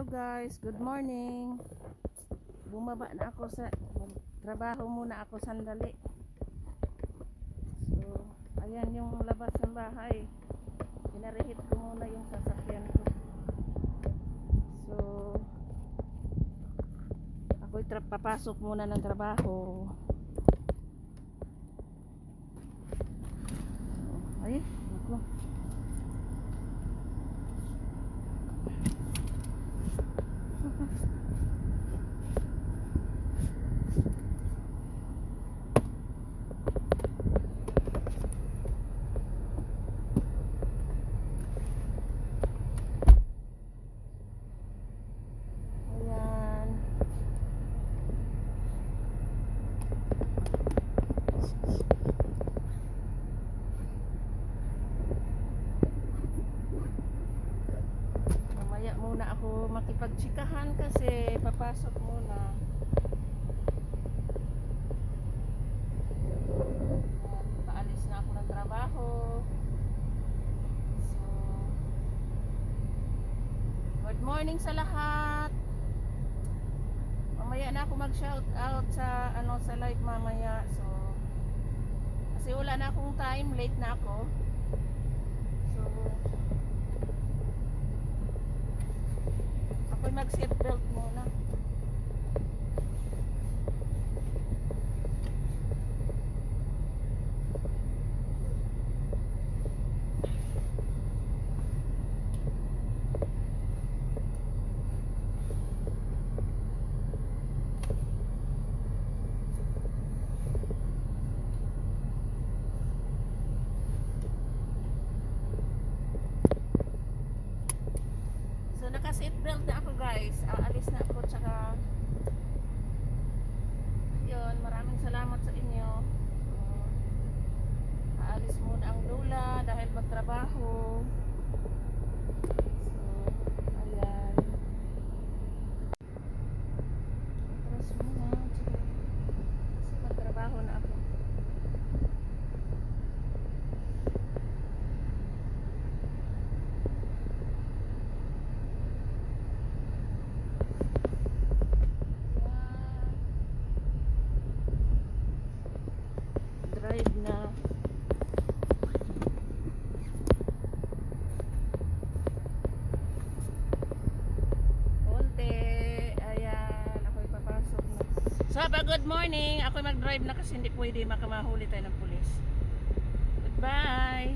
Hello guys, good morning. Bumaba na ako sa trabaho muna ako sandali. So, ayan yung labas ng bahay. Pinarehit ko muna yung sasakyan ko. So, ako'y papasok muna ng trabaho. Ay, ako. Ayan. Mamaya muna ako makipagtsikahan kasi papasok muna. Paalis na ako ng trabaho. So, good morning sa lahat. Mamaya na ako mag-shout out sa ano sa live mamaya. So kasi wala na akong time, late na ako. So ako'y mag-seatbelt muna. built Saba good morning. Ako'y mag drive na kasi hindi pwede makamahuli tayo ng pulis. Goodbye